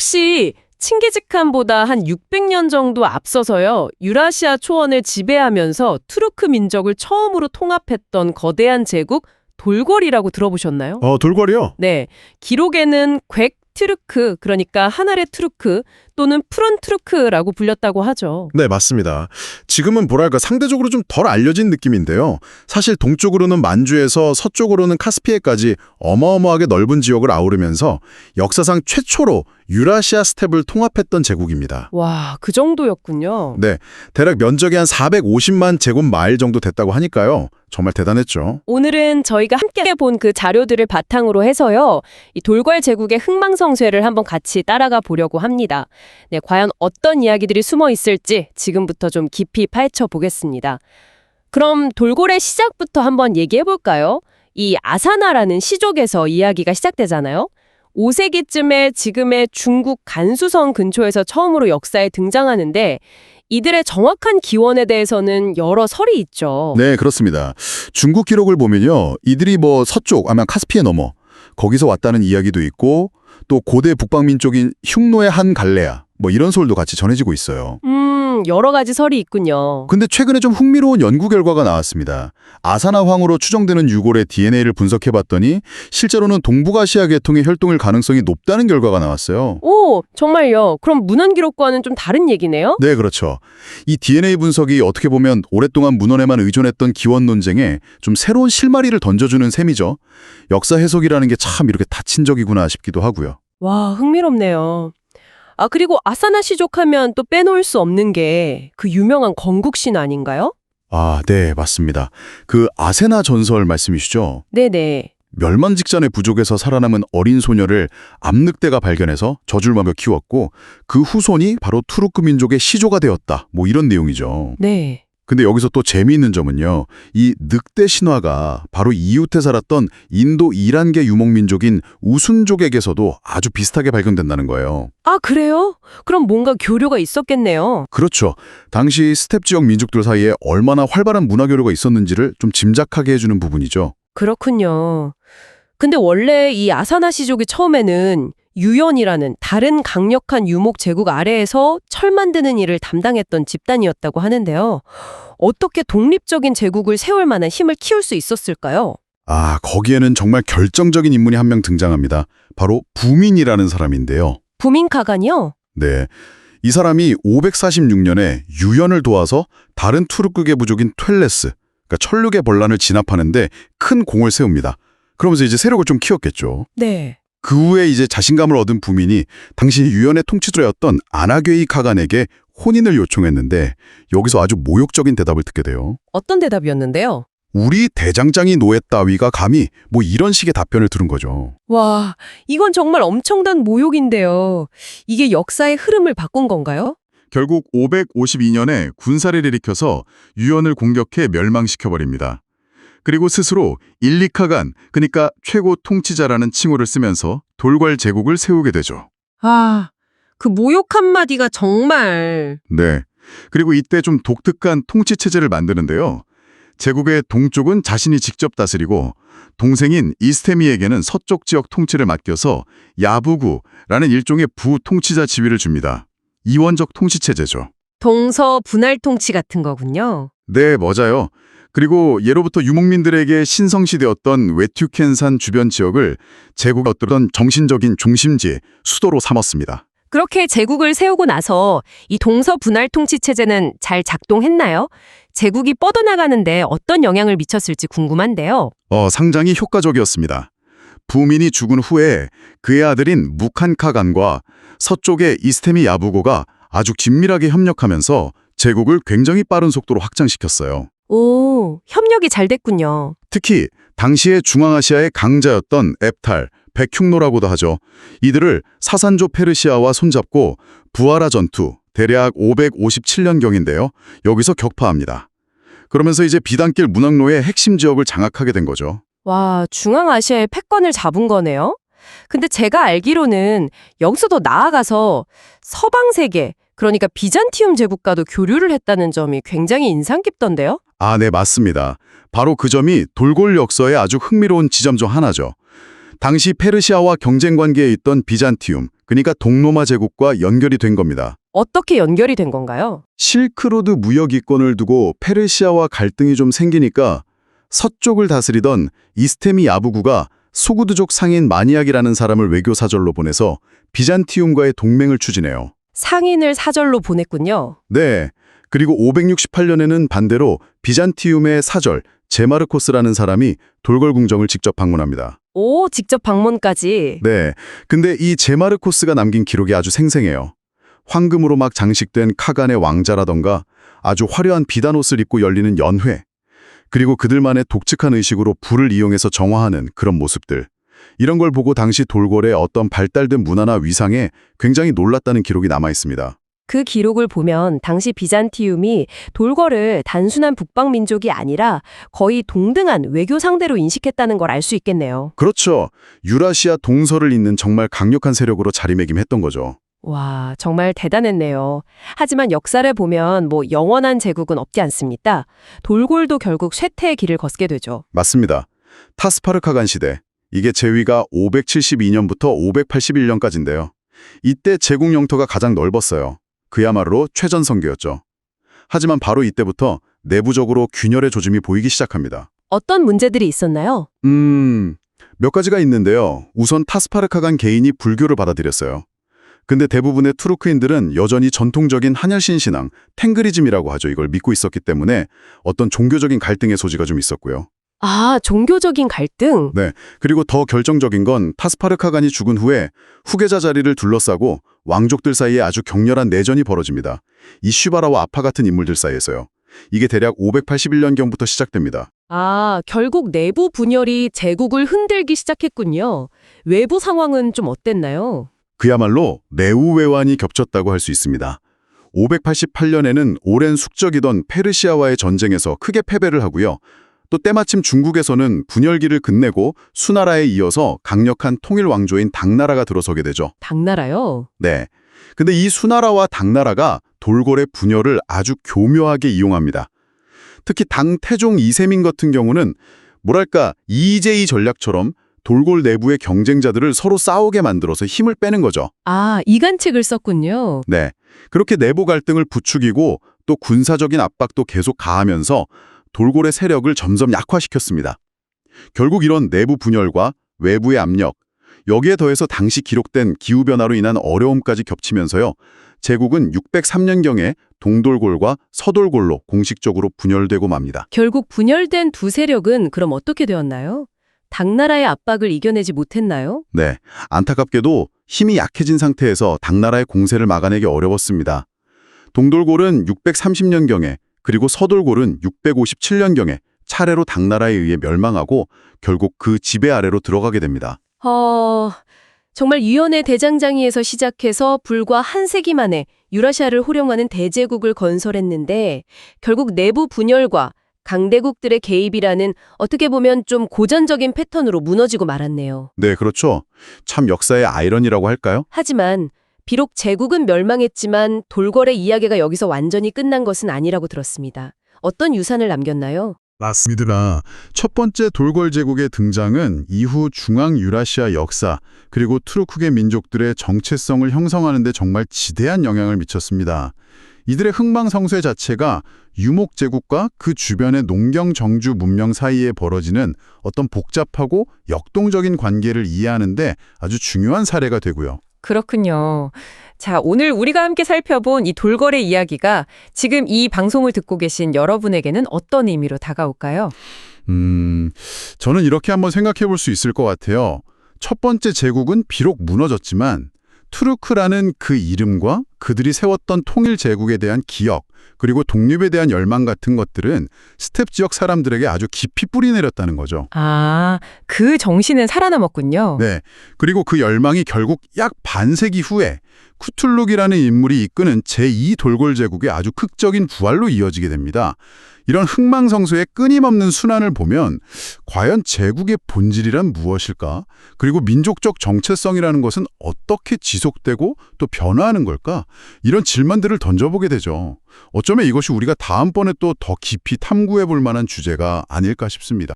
혹시 칭기즈칸보다 한 600년 정도 앞서서요. 유라시아 초원을 지배하면서 투르크 민족을 처음으로 통합했던 거대한 제국 돌궐이라고 들어보셨나요? 어, 돌궐이요? 네. 기록에는 괵 트르크, 그러니까 하나의 트루크 또는 푸른 트루크라고 불렸다고 하죠. 네, 맞습니다. 지금은 뭐랄까 상대적으로 좀 덜 알려진 느낌인데요. 사실 동쪽으로는 만주에서 서쪽으로는 카스피해까지 어마어마하게 넓은 지역을 아우르면서 역사상 최초로 유라시아 스텝을 통합했던 제국입니다. 와, 그 정도였군요. 네, 대략 면적이 한 450만 제곱마일 정도 됐다고 하니까요. 정말 대단했죠. 오늘은 저희가 함께 본 그 자료들을 바탕으로 해서요. 이 돌궐 제국의 흥망성쇠를 한번 같이 따라가 보려고 합니다. 네, 과연 어떤 이야기들이 숨어 있을지 지금부터 좀 깊이 파헤쳐 보겠습니다. 그럼 돌궐의 시작부터 한번 얘기해 볼까요? 이 아사나라는 시족에서 이야기가 시작되잖아요. 5세기쯤에 지금의 중국 간수성 근처에서 처음으로 역사에 등장하는데 이들의 정확한 기원에 대해서는 여러 설이 있죠. 네, 그렇습니다. 중국 기록을 보면요. 이들이 뭐 서쪽, 아마 카스피해 넘어 거기서 왔다는 이야기도 있고 또 고대 북방민족인 흉노의 한 갈레아 뭐 이런 설도 같이 전해지고 있어요. 음, 여러 가지 설이 있군요. 근데 최근에 좀 흥미로운 연구 결과가 나왔습니다. 아사나 황으로 추정되는 유골의 DNA를 분석해봤더니 실제로는 동북아시아 계통의 혈통일 가능성이 높다는 결과가 나왔어요. 오, 정말요. 그럼 문헌 기록과는 좀 다른 얘기네요? 네, 그렇죠. 이 DNA 분석이 어떻게 보면 오랫동안 문헌에만 의존했던 기원 논쟁에 좀 새로운 실마리를 던져주는 셈이죠. 역사 해석이라는 게 참 이렇게 다친적이구나 싶기도 하고요. 와, 흥미롭네요. 아, 그리고 아사나 시족 하면 또 빼놓을 수 없는 게 그 유명한 건국신 아닌가요? 아, 네, 맞습니다. 그 아세나 전설 말씀이시죠? 네네. 멸망 직전의 부족에서 살아남은 어린 소녀를 암늑대가 발견해서 젖을 먹여 키웠고 그 후손이 바로 투르크 민족의 시조가 되었다. 뭐 이런 내용이죠. 네. 근데 여기서 또 재미있는 점은요. 이 늑대 신화가 바로 이웃에 살았던 인도 이란계 유목민족인 우순족에게서도 아주 비슷하게 발견된다는 거예요. 아, 그래요? 그럼 뭔가 교류가 있었겠네요. 그렇죠. 당시 스텝 지역 민족들 사이에 얼마나 활발한 문화 교류가 있었는지를 좀 짐작하게 해주는 부분이죠. 그렇군요. 근데 원래 이 아사나 시족이 처음에는 유연이라는 다른 강력한 유목 제국 아래에서 철 만드는 일을 담당했던 집단이었다고 하는데요. 어떻게 독립적인 제국을 세울 만한 힘을 키울 수 있었을까요? 아, 거기에는 정말 결정적인 인물이 한 명 등장합니다. 바로 부민이라는 사람인데요. 부민카간이요? 네. 이 사람이 546년에 유연을 도와서 다른 투르크계 부족인 훻레스, 그러니까 천륙의 번란을 진압하는데 큰 공을 세웁니다. 그러면서 이제 세력을 좀 키웠겠죠. 네. 그 후에 이제 자신감을 얻은 부민이 당시 유연의 통치자였던 아나괴이 카간에게 혼인을 요청했는데 여기서 아주 모욕적인 대답을 듣게 돼요. 어떤 대답이었는데요? 우리 대장장이 노예 따위가 감히 뭐 이런 식의 답변을 들은 거죠. 와, 이건 정말 엄청난 모욕인데요. 이게 역사의 흐름을 바꾼 건가요? 결국 552년에 군사를 일으켜서 유연을 공격해 멸망시켜버립니다. 그리고 스스로 일리카간, 그러니까 최고 통치자라는 칭호를 쓰면서 돌궐 제국을 세우게 되죠. 아, 그 모욕 한마디가 정말... 네. 그리고 이때 좀 독특한 통치 체제를 만드는데요. 제국의 동쪽은 자신이 직접 다스리고 동생인 이스테미에게는 서쪽 지역 통치를 맡겨서 야부구라는 일종의 부통치자 지위를 줍니다. 이원적 통치 체제죠. 동서 분할 통치 같은 거군요. 네, 맞아요. 그리고 예로부터 유목민들에게 신성시되었던 웨튜켄산 주변 지역을 제국의 어떤 정신적인 중심지, 수도로 삼았습니다. 그렇게 제국을 세우고 나서 이 동서 분할 통치 체제는 잘 작동했나요? 제국이 뻗어나가는데 어떤 영향을 미쳤을지 궁금한데요. 어, 상당히 효과적이었습니다. 부민이 죽은 후에 그의 아들인 무칸카간과 서쪽의 이스테미 야부고가 아주 긴밀하게 협력하면서 제국을 굉장히 빠른 속도로 확장시켰어요. 오, 협력이 잘 됐군요. 특히 당시의 중앙아시아의 강자였던 앱탈, 백흉노라고도 하죠. 이들을 사산조 페르시아와 손잡고 부하라 전투, 대략 557년경인데요. 여기서 격파합니다. 그러면서 이제 비단길 문학로의 핵심 지역을 장악하게 된 거죠. 와, 중앙아시아의 패권을 잡은 거네요. 근데 제가 알기로는 여기서 더 나아가서 서방 세계, 그러니까 비잔티움 제국과도 교류를 했다는 점이 굉장히 인상 깊던데요? 아, 네, 맞습니다. 바로 그 점이 돌골 역사의 아주 흥미로운 지점 중 하나죠. 당시 페르시아와 경쟁 관계에 있던 비잔티움, 그러니까 동로마 제국과 연결이 된 겁니다. 어떻게 연결이 된 건가요? 실크로드 무역 이권을 두고 페르시아와 갈등이 좀 생기니까 서쪽을 다스리던 이스테미 야부구가 소구드족 상인 마니악이라는 사람을 외교 사절로 보내서 비잔티움과의 동맹을 추진해요. 상인을 사절로 보냈군요. 네. 그리고 568년에는 반대로 비잔티움의 사절 제마르코스라는 사람이 돌궐 궁정을 직접 방문합니다. 오, 직접 방문까지. 네. 근데 이 제마르코스가 남긴 기록이 아주 생생해요. 황금으로 막 장식된 카간의 왕자라던가 아주 화려한 비단 옷을 입고 열리는 연회. 그리고 그들만의 독특한 의식으로 불을 이용해서 정화하는 그런 모습들. 이런 걸 보고 당시 돌궐의 어떤 발달된 문화나 위상에 굉장히 놀랐다는 기록이 남아 있습니다. 그 기록을 보면 당시 비잔티움이 돌궐을 단순한 북방 민족이 아니라 거의 동등한 외교 상대로 인식했다는 걸 알 수 있겠네요. 그렇죠. 유라시아 동서를 잇는 정말 강력한 세력으로 자리매김했던 거죠. 와, 정말 대단했네요. 하지만 역사를 보면 뭐 영원한 제국은 없지 않습니까? 돌골도 결국 쇠퇴의 길을 걷게 되죠. 맞습니다. 타스파르카간 시대. 이게 제위가 572년부터 581년까지인데요. 이때 제국 영토가 가장 넓었어요. 그야말로 최전성기였죠. 하지만 바로 이때부터 내부적으로 균열의 조짐이 보이기 시작합니다. 어떤 문제들이 있었나요? 음, 몇 가지가 있는데요. 우선 타스파르카 간 개인이 불교를 받아들였어요. 근데 대부분의 투르크인들은 여전히 전통적인 한열신 신앙, 탱그리즘이라고 하죠. 이걸 믿고 있었기 때문에 어떤 종교적인 갈등의 소지가 좀 있었고요. 아, 종교적인 갈등? 네. 그리고 더 결정적인 건 타스파르카간이 죽은 후에 후계자 자리를 둘러싸고 왕족들 사이에 아주 격렬한 내전이 벌어집니다. 이 슈바라와 아파 같은 인물들 사이에서요. 이게 대략 581년경부터 시작됩니다. 아, 결국 내부 분열이 제국을 흔들기 시작했군요. 외부 상황은 좀 어땠나요? 그야말로 내우외환이 겹쳤다고 할 수 있습니다. 588년에는 오랜 숙적이던 페르시아와의 전쟁에서 크게 패배를 하고요. 또 때마침 중국에서는 분열기를 끝내고 수나라에 이어서 강력한 통일 왕조인 당나라가 들어서게 되죠. 당나라요? 네. 근데 이 수나라와 당나라가 돌궐의 분열을 아주 교묘하게 이용합니다. 특히 당 태종 이세민 같은 경우는 뭐랄까 이재희 전략처럼 돌궐 내부의 경쟁자들을 서로 싸우게 만들어서 힘을 빼는 거죠. 아, 이간책을 썼군요. 네. 그렇게 내부 갈등을 부추기고 또 군사적인 압박도 계속 가하면서 돌궐의 세력을 점점 약화시켰습니다. 결국 이런 내부 분열과 외부의 압력, 여기에 더해서 당시 기록된 기후변화로 인한 어려움까지 겹치면서요. 제국은 603년경에 동돌골과 서돌골로 공식적으로 분열되고 맙니다. 결국 분열된 두 세력은 그럼 어떻게 되었나요? 당나라의 압박을 이겨내지 못했나요? 네, 안타깝게도 힘이 약해진 상태에서 당나라의 공세를 막아내기 어려웠습니다. 동돌골은 630년경에 그리고 서돌골은 657년경에 차례로 당나라에 의해 멸망하고 결국 그 지배 아래로 들어가게 됩니다. 어, 정말 유연의 대장장이에서 시작해서 불과 한 세기 만에 유라시아를 호령하는 대제국을 건설했는데 결국 내부 분열과 강대국들의 개입이라는 어떻게 보면 좀 고전적인 패턴으로 무너지고 말았네요. 네, 그렇죠. 참 역사의 아이러니라고 할까요? 하지만 비록 제국은 멸망했지만 돌궐의 이야기가 여기서 완전히 끝난 것은 아니라고 들었습니다. 어떤 유산을 남겼나요? 맞습니다. 첫 번째 돌궐 제국의 등장은 이후 중앙 유라시아 역사 그리고 투르크계 민족들의 정체성을 형성하는 데 정말 지대한 영향을 미쳤습니다. 이들의 흥망성쇠 자체가 유목 제국과 그 주변의 농경 정주 문명 사이에 벌어지는 어떤 복잡하고 역동적인 관계를 이해하는 데 아주 중요한 사례가 되고요. 그렇군요. 자, 오늘 우리가 함께 살펴본 이 돌궐의 이야기가 지금 이 방송을 듣고 계신 여러분에게는 어떤 의미로 다가올까요? 음, 저는 이렇게 한번 생각해 볼 수 있을 것 같아요. 첫 번째 제국은 비록 무너졌지만 투르크라는 그 이름과 그들이 세웠던 통일 제국에 대한 기억, 그리고 독립에 대한 열망 같은 것들은 스텝 지역 사람들에게 아주 깊이 뿌리 내렸다는 거죠. 아, 그 정신은 살아남았군요. 네. 그리고 그 열망이 결국 약 반세기 후에 쿠툴룩이라는 인물이 이끄는 제2 돌골 제국의 아주 극적인 부활로 이어지게 됩니다. 이런 흥망성쇠의 끊임없는 순환을 보면 과연 제국의 본질이란 무엇일까? 그리고 민족적 정체성이라는 것은 어떻게 지속되고 또 변화하는 걸까? 이런 질문들을 던져보게 되죠. 어쩌면 이것이 우리가 다음번에 또 더 깊이 탐구해 볼 만한 주제가 아닐까 싶습니다.